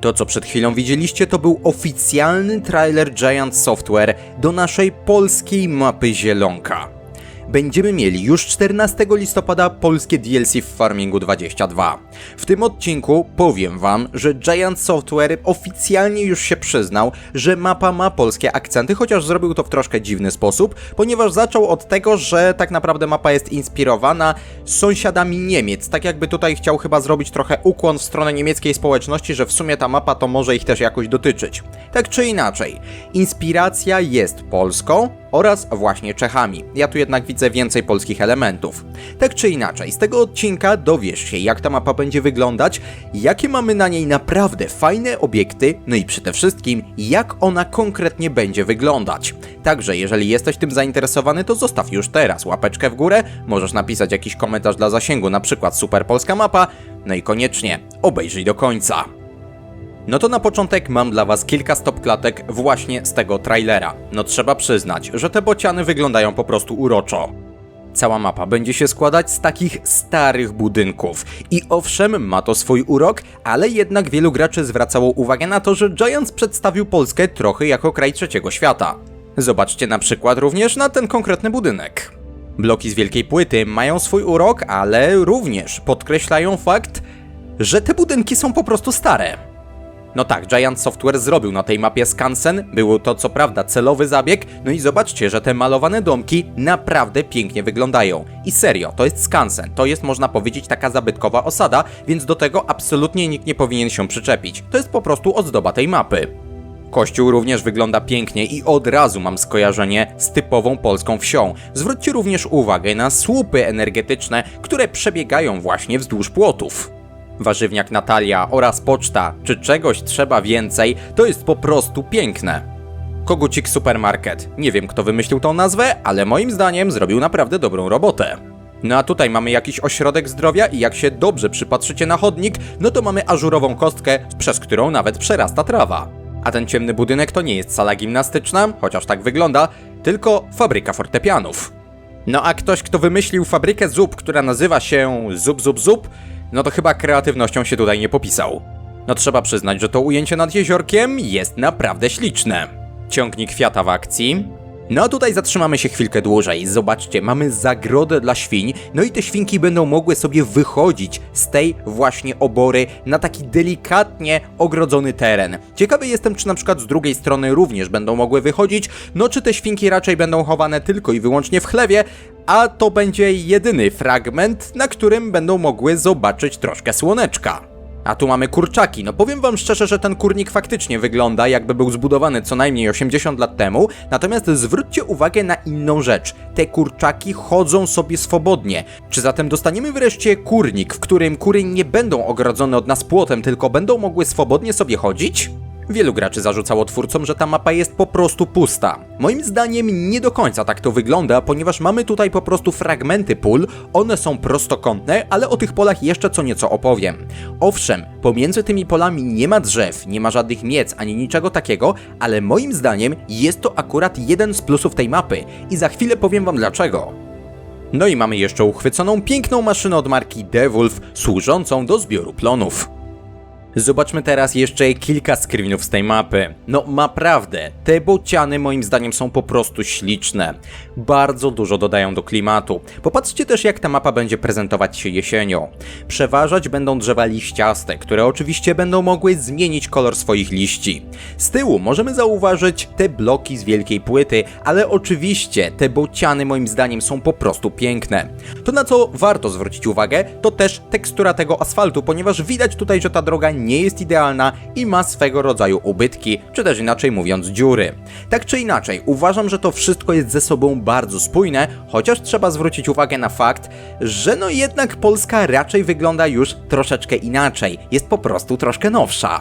To, co przed chwilą widzieliście, to był oficjalny trailer Giant Software do naszej polskiej mapy Zielonka. Będziemy mieli już 14 listopada polskie DLC w Farmingu 22. W tym odcinku powiem wam, że Giant Software oficjalnie już się przyznał, że mapa ma polskie akcenty, chociaż zrobił to w troszkę dziwny sposób, ponieważ zaczął od tego, że tak naprawdę mapa jest inspirowana sąsiadami Niemiec. Tak jakby tutaj chciał chyba zrobić trochę ukłon w stronę niemieckiej społeczności, że w sumie ta mapa to może ich też jakoś dotyczyć. Tak czy inaczej, inspiracja jest polską, oraz właśnie Czechami. Ja tu jednak widzę więcej polskich elementów. Tak czy inaczej, z tego odcinka dowiesz się, jak ta mapa będzie wyglądać, jakie mamy na niej naprawdę fajne obiekty, no i przede wszystkim, jak ona konkretnie będzie wyglądać. Także, jeżeli jesteś tym zainteresowany, to zostaw już teraz łapeczkę w górę, możesz napisać jakiś komentarz dla zasięgu, na przykład super polska mapa, no i koniecznie obejrzyj do końca. No to na początek mam dla was kilka stopklatek właśnie z tego trailera. No trzeba przyznać, że te bociany wyglądają po prostu uroczo. Cała mapa będzie się składać z takich starych budynków. I owszem, ma to swój urok, ale jednak wielu graczy zwracało uwagę na to, że Giants przedstawił Polskę trochę jako kraj trzeciego świata. Zobaczcie na przykład również na ten konkretny budynek. Bloki z wielkiej płyty mają swój urok, ale również podkreślają fakt, że te budynki są po prostu stare. No tak, Giant Software zrobił na tej mapie skansen, był to co prawda celowy zabieg, no i zobaczcie, że te malowane domki naprawdę pięknie wyglądają. I serio, to jest skansen, to jest można powiedzieć taka zabytkowa osada, więc do tego absolutnie nikt nie powinien się przyczepić. To jest po prostu ozdoba tej mapy. Kościół również wygląda pięknie i od razu mam skojarzenie z typową polską wsią. Zwróćcie również uwagę na słupy energetyczne, które przebiegają właśnie wzdłuż płotów warzywniak Natalia oraz poczta, czy czegoś trzeba więcej, to jest po prostu piękne. Kogucik Supermarket. Nie wiem kto wymyślił tą nazwę, ale moim zdaniem zrobił naprawdę dobrą robotę. No a tutaj mamy jakiś ośrodek zdrowia i jak się dobrze przypatrzycie na chodnik, no to mamy ażurową kostkę, przez którą nawet przerasta trawa. A ten ciemny budynek to nie jest sala gimnastyczna, chociaż tak wygląda, tylko fabryka fortepianów. No a ktoś, kto wymyślił fabrykę zup, która nazywa się Zup Zup Zup, no to chyba kreatywnością się tutaj nie popisał. No trzeba przyznać, że to ujęcie nad jeziorkiem jest naprawdę śliczne. Ciągnik Fiata w akcji, no a tutaj zatrzymamy się chwilkę dłużej. Zobaczcie, mamy zagrodę dla świń, no i te świnki będą mogły sobie wychodzić z tej właśnie obory na taki delikatnie ogrodzony teren. Ciekawy jestem, czy na przykład z drugiej strony również będą mogły wychodzić, no czy te świnki raczej będą chowane tylko i wyłącznie w chlewie, a to będzie jedyny fragment, na którym będą mogły zobaczyć troszkę słoneczka. A tu mamy kurczaki. No powiem wam szczerze, że ten kurnik faktycznie wygląda jakby był zbudowany co najmniej 80 lat temu, natomiast zwróćcie uwagę na inną rzecz. Te kurczaki chodzą sobie swobodnie. Czy zatem dostaniemy wreszcie kurnik, w którym kury nie będą ogrodzone od nas płotem, tylko będą mogły swobodnie sobie chodzić? Wielu graczy zarzucało twórcom, że ta mapa jest po prostu pusta. Moim zdaniem nie do końca tak to wygląda, ponieważ mamy tutaj po prostu fragmenty pól, one są prostokątne, ale o tych polach jeszcze co nieco opowiem. Owszem, pomiędzy tymi polami nie ma drzew, nie ma żadnych miec ani niczego takiego, ale moim zdaniem jest to akurat jeden z plusów tej mapy i za chwilę powiem wam dlaczego. No i mamy jeszcze uchwyconą piękną maszynę od marki DeWolf, służącą do zbioru plonów. Zobaczmy teraz jeszcze kilka screenów z tej mapy. No naprawdę, te bociany moim zdaniem są po prostu śliczne. Bardzo dużo dodają do klimatu. Popatrzcie też jak ta mapa będzie prezentować się jesienią. Przeważać będą drzewa liściaste, które oczywiście będą mogły zmienić kolor swoich liści. Z tyłu możemy zauważyć te bloki z wielkiej płyty, ale oczywiście te bociany moim zdaniem są po prostu piękne. To na co warto zwrócić uwagę, to też tekstura tego asfaltu, ponieważ widać tutaj, że ta droga nie jest idealna i ma swego rodzaju ubytki, czy też inaczej mówiąc dziury. Tak czy inaczej, uważam, że to wszystko jest ze sobą bardzo spójne, chociaż trzeba zwrócić uwagę na fakt, że no jednak Polska raczej wygląda już troszeczkę inaczej, jest po prostu troszkę nowsza.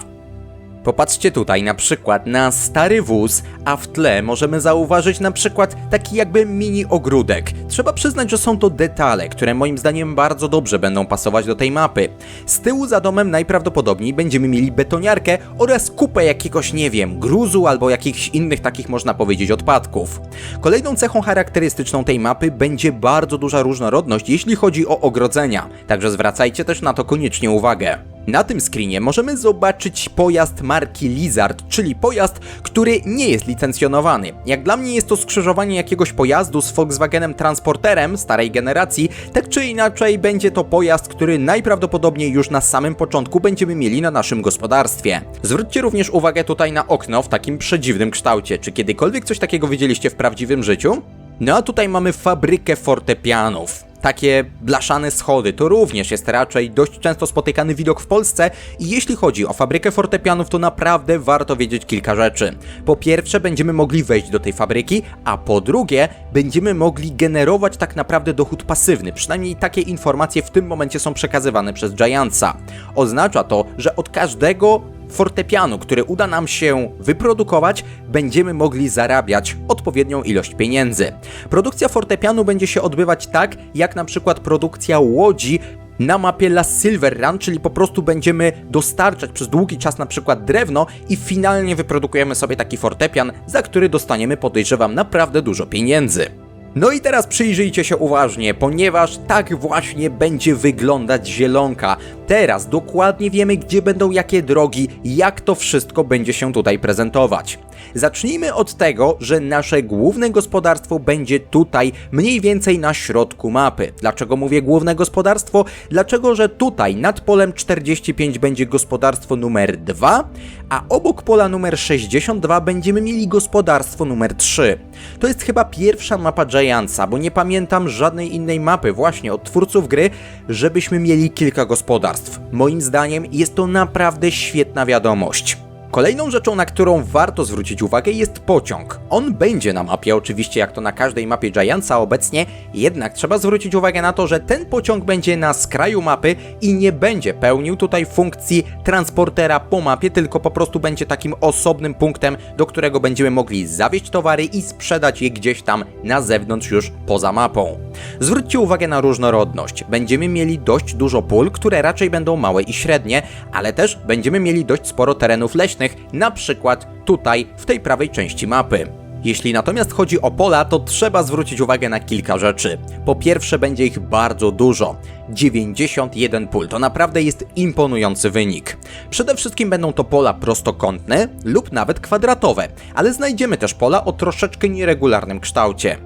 Popatrzcie tutaj na przykład na stary wóz, a w tle możemy zauważyć na przykład taki jakby mini ogródek. Trzeba przyznać, że są to detale, które moim zdaniem bardzo dobrze będą pasować do tej mapy. Z tyłu za domem najprawdopodobniej będziemy mieli betoniarkę oraz kupę jakiegoś, nie wiem, gruzu albo jakichś innych takich można powiedzieć odpadków. Kolejną cechą charakterystyczną tej mapy będzie bardzo duża różnorodność, jeśli chodzi o ogrodzenia, także zwracajcie też na to koniecznie uwagę. Na tym screenie możemy zobaczyć pojazd marki Lizard, czyli pojazd, który nie jest licencjonowany. Jak dla mnie jest to skrzyżowanie jakiegoś pojazdu z Volkswagenem Transporterem starej generacji, tak czy inaczej będzie to pojazd, który najprawdopodobniej już na samym początku będziemy mieli na naszym gospodarstwie. Zwróćcie również uwagę tutaj na okno w takim przedziwnym kształcie. Czy kiedykolwiek coś takiego widzieliście w prawdziwym życiu? No a tutaj mamy fabrykę fortepianów. Takie blaszane schody to również jest raczej dość często spotykany widok w Polsce i jeśli chodzi o fabrykę fortepianów, to naprawdę warto wiedzieć kilka rzeczy. Po pierwsze, będziemy mogli wejść do tej fabryki, a po drugie, będziemy mogli generować tak naprawdę dochód pasywny. Przynajmniej takie informacje w tym momencie są przekazywane przez Giantsa. Oznacza to, że od każdego fortepianu, który uda nam się wyprodukować, będziemy mogli zarabiać odpowiednią ilość pieniędzy. Produkcja fortepianu będzie się odbywać tak, jak na przykład produkcja łodzi na mapie La Silver Run, czyli po prostu będziemy dostarczać przez długi czas na przykład drewno i finalnie wyprodukujemy sobie taki fortepian, za który dostaniemy podejrzewam naprawdę dużo pieniędzy. No i teraz przyjrzyjcie się uważnie, ponieważ tak właśnie będzie wyglądać zielonka. Teraz dokładnie wiemy, gdzie będą jakie drogi, jak to wszystko będzie się tutaj prezentować. Zacznijmy od tego, że nasze główne gospodarstwo będzie tutaj, mniej więcej na środku mapy. Dlaczego mówię główne gospodarstwo? Dlaczego, że tutaj nad polem 45 będzie gospodarstwo numer 2, a obok pola numer 62 będziemy mieli gospodarstwo numer 3. To jest chyba pierwsza mapa Giantsa, bo nie pamiętam żadnej innej mapy właśnie od twórców gry, żebyśmy mieli kilka gospodarstw. Moim zdaniem jest to naprawdę świetna wiadomość. Kolejną rzeczą, na którą warto zwrócić uwagę jest pociąg. On będzie na mapie, oczywiście jak to na każdej mapie Giantsa obecnie, jednak trzeba zwrócić uwagę na to, że ten pociąg będzie na skraju mapy i nie będzie pełnił tutaj funkcji transportera po mapie, tylko po prostu będzie takim osobnym punktem, do którego będziemy mogli zawieźć towary i sprzedać je gdzieś tam na zewnątrz już poza mapą. Zwróćcie uwagę na różnorodność. Będziemy mieli dość dużo pól, które raczej będą małe i średnie, ale też będziemy mieli dość sporo terenów leśnych, na przykład tutaj w tej prawej części mapy. Jeśli natomiast chodzi o pola, to trzeba zwrócić uwagę na kilka rzeczy. Po pierwsze, będzie ich bardzo dużo 91 pól to naprawdę jest imponujący wynik. Przede wszystkim będą to pola prostokątne lub nawet kwadratowe, ale znajdziemy też pola o troszeczkę nieregularnym kształcie.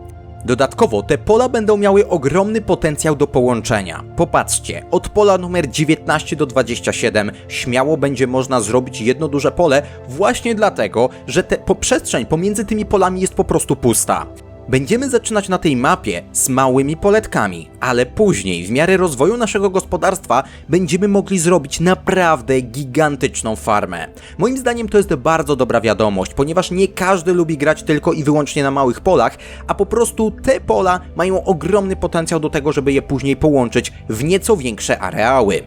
Dodatkowo te pola będą miały ogromny potencjał do połączenia. Popatrzcie, od pola numer 19 do 27 śmiało będzie można zrobić jedno duże pole właśnie dlatego, że te, po przestrzeń pomiędzy tymi polami jest po prostu pusta. Będziemy zaczynać na tej mapie z małymi poletkami, ale później, w miarę rozwoju naszego gospodarstwa, będziemy mogli zrobić naprawdę gigantyczną farmę. Moim zdaniem to jest bardzo dobra wiadomość, ponieważ nie każdy lubi grać tylko i wyłącznie na małych polach, a po prostu te pola mają ogromny potencjał do tego, żeby je później połączyć w nieco większe areały.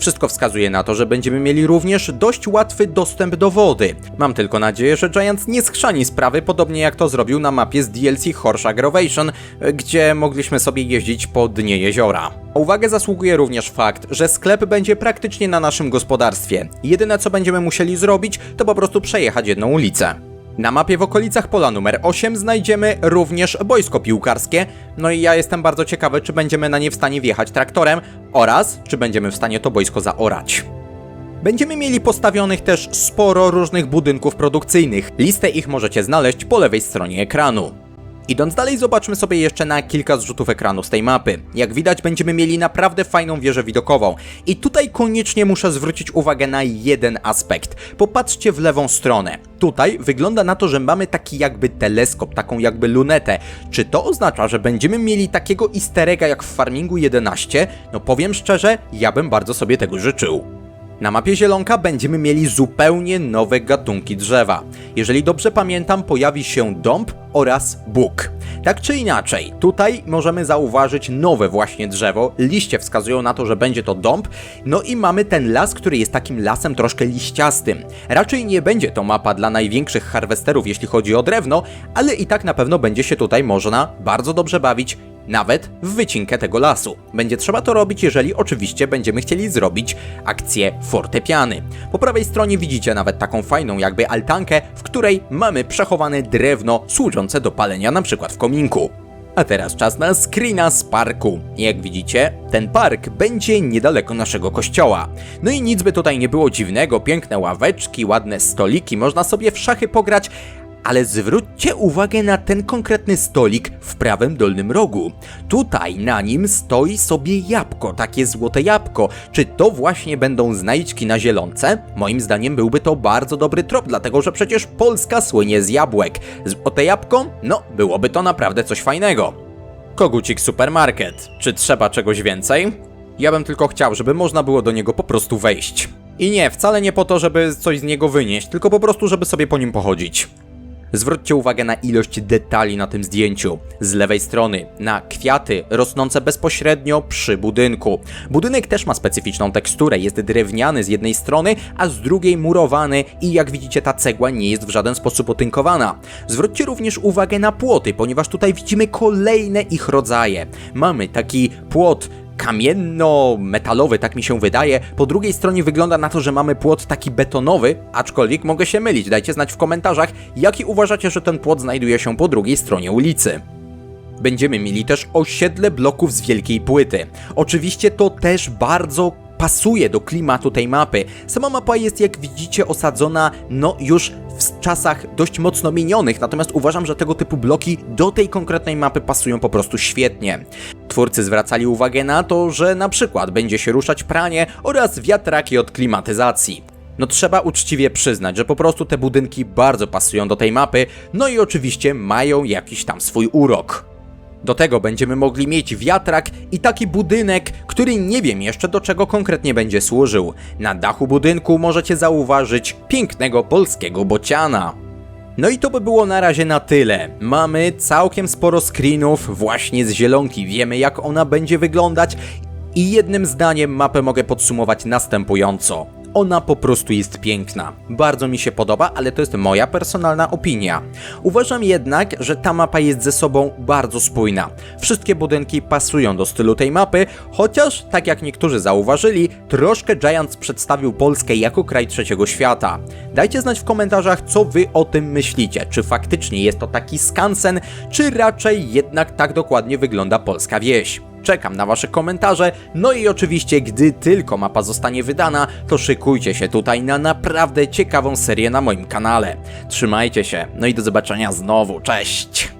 Wszystko wskazuje na to, że będziemy mieli również dość łatwy dostęp do wody. Mam tylko nadzieję, że Giants nie skrzani sprawy, podobnie jak to zrobił na mapie z DLC Horse Aggravation, gdzie mogliśmy sobie jeździć po dnie jeziora. Uwagę zasługuje również fakt, że sklep będzie praktycznie na naszym gospodarstwie. Jedyne co będziemy musieli zrobić, to po prostu przejechać jedną ulicę. Na mapie w okolicach pola numer 8 znajdziemy również boisko piłkarskie, no i ja jestem bardzo ciekawy, czy będziemy na nie w stanie wjechać traktorem oraz czy będziemy w stanie to boisko zaorać. Będziemy mieli postawionych też sporo różnych budynków produkcyjnych. Listę ich możecie znaleźć po lewej stronie ekranu. Idąc dalej, zobaczmy sobie jeszcze na kilka zrzutów ekranu z tej mapy. Jak widać, będziemy mieli naprawdę fajną wieżę widokową. I tutaj koniecznie muszę zwrócić uwagę na jeden aspekt. Popatrzcie w lewą stronę. Tutaj wygląda na to, że mamy taki jakby teleskop, taką jakby lunetę. Czy to oznacza, że będziemy mieli takiego easter egga jak w Farmingu 11? No powiem szczerze, ja bym bardzo sobie tego życzył. Na mapie zielonka będziemy mieli zupełnie nowe gatunki drzewa. Jeżeli dobrze pamiętam, pojawi się dąb oraz bóg. Tak czy inaczej, tutaj możemy zauważyć nowe właśnie drzewo. Liście wskazują na to, że będzie to dąb. No i mamy ten las, który jest takim lasem troszkę liściastym. Raczej nie będzie to mapa dla największych harwesterów, jeśli chodzi o drewno, ale i tak na pewno będzie się tutaj można bardzo dobrze bawić nawet w wycinkę tego lasu. Będzie trzeba to robić, jeżeli oczywiście będziemy chcieli zrobić akcję fortepiany. Po prawej stronie widzicie nawet taką fajną jakby altankę, w której mamy przechowane drewno służące do palenia na przykład w kominku. A teraz czas na screena z parku. Jak widzicie, ten park będzie niedaleko naszego kościoła. No i nic by tutaj nie było dziwnego, piękne ławeczki, ładne stoliki, można sobie w szachy pograć, ale zwróćcie uwagę na ten konkretny stolik w prawym dolnym rogu. Tutaj na nim stoi sobie jabłko, takie złote jabłko. Czy to właśnie będą znajdźki na zielonce? Moim zdaniem byłby to bardzo dobry trop, dlatego że przecież Polska słynie z jabłek. Złote jabłko? No, byłoby to naprawdę coś fajnego. Kogucik supermarket. Czy trzeba czegoś więcej? Ja bym tylko chciał, żeby można było do niego po prostu wejść. I nie, wcale nie po to, żeby coś z niego wynieść, tylko po prostu, żeby sobie po nim pochodzić. Zwróćcie uwagę na ilość detali na tym zdjęciu. Z lewej strony na kwiaty rosnące bezpośrednio przy budynku. Budynek też ma specyficzną teksturę, jest drewniany z jednej strony, a z drugiej murowany i jak widzicie ta cegła nie jest w żaden sposób otynkowana. Zwróćcie również uwagę na płoty, ponieważ tutaj widzimy kolejne ich rodzaje. Mamy taki płot kamienno-metalowy, tak mi się wydaje. Po drugiej stronie wygląda na to, że mamy płot taki betonowy, aczkolwiek mogę się mylić. Dajcie znać w komentarzach, jaki uważacie, że ten płot znajduje się po drugiej stronie ulicy. Będziemy mieli też osiedle bloków z wielkiej płyty. Oczywiście to też bardzo pasuje do klimatu tej mapy. Sama mapa jest, jak widzicie, osadzona no już w czasach dość mocno minionych, natomiast uważam, że tego typu bloki do tej konkretnej mapy pasują po prostu świetnie. Twórcy zwracali uwagę na to, że na przykład będzie się ruszać pranie oraz wiatraki od klimatyzacji. No trzeba uczciwie przyznać, że po prostu te budynki bardzo pasują do tej mapy, no i oczywiście mają jakiś tam swój urok. Do tego będziemy mogli mieć wiatrak i taki budynek, który nie wiem jeszcze do czego konkretnie będzie służył. Na dachu budynku możecie zauważyć pięknego polskiego bociana. No i to by było na razie na tyle. Mamy całkiem sporo screenów właśnie z zielonki, wiemy jak ona będzie wyglądać i jednym zdaniem mapę mogę podsumować następująco. Ona po prostu jest piękna. Bardzo mi się podoba, ale to jest moja personalna opinia. Uważam jednak, że ta mapa jest ze sobą bardzo spójna. Wszystkie budynki pasują do stylu tej mapy, chociaż, tak jak niektórzy zauważyli, troszkę Giants przedstawił Polskę jako kraj trzeciego świata. Dajcie znać w komentarzach, co wy o tym myślicie. Czy faktycznie jest to taki skansen, czy raczej jednak tak dokładnie wygląda polska wieś. Czekam na Wasze komentarze, no i oczywiście, gdy tylko mapa zostanie wydana, to szykujcie się tutaj na naprawdę ciekawą serię na moim kanale. Trzymajcie się, no i do zobaczenia znowu, cześć!